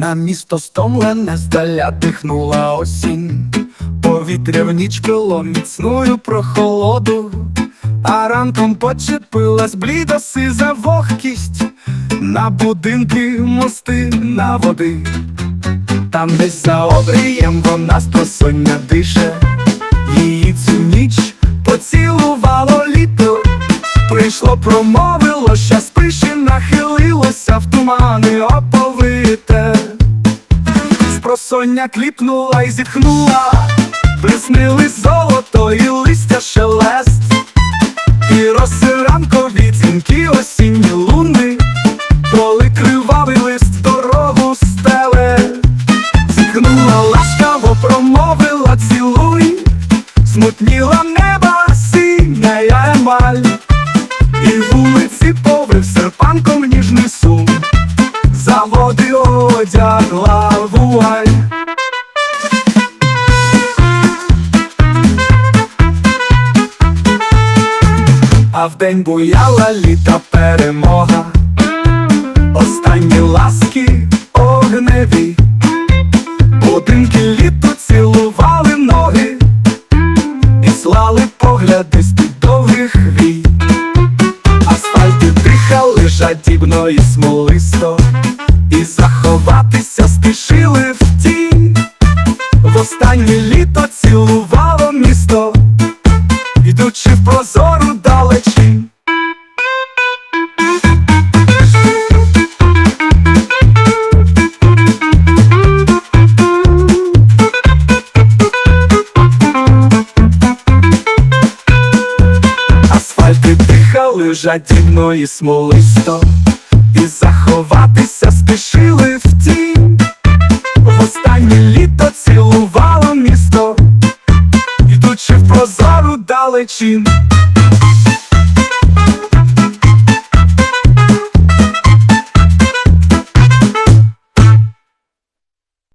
На місто стомлене здаля дихнула осінь, повітря в ніч пило міцною прохолоду, а ранком почепилась бліда сиза вогкість. На будинки, мости, на води. Там десь за обрієм вона спросоння дише, її цю ніч поцілувало літо. Прийшло, промовило, щас пише, нахилилося в тумани Спросоння кліпнула і зітхнула, приснили золото і листя шелест, і роси ранкові дзвінки осінні луни, коли кривавий лист дорогу стеле, зітхнула ласкаво, промовила цілуй, смутніла неба синя емаль. І вулиці повив серпанком ніжний сум, заводи одягла вуаль. А вдень буяла літа перемога, останні ласки огневі, будинки літо цілували ноги і слали погляди з-під довгих вій. Асфальти дихали жадібно і смолисто, і заховатися спішили в тінь. В останнє літо жадібно і смолисто, і заховатися спішили в тінь. В останнє літо цілувало місто, йдучи в прозору далечінь.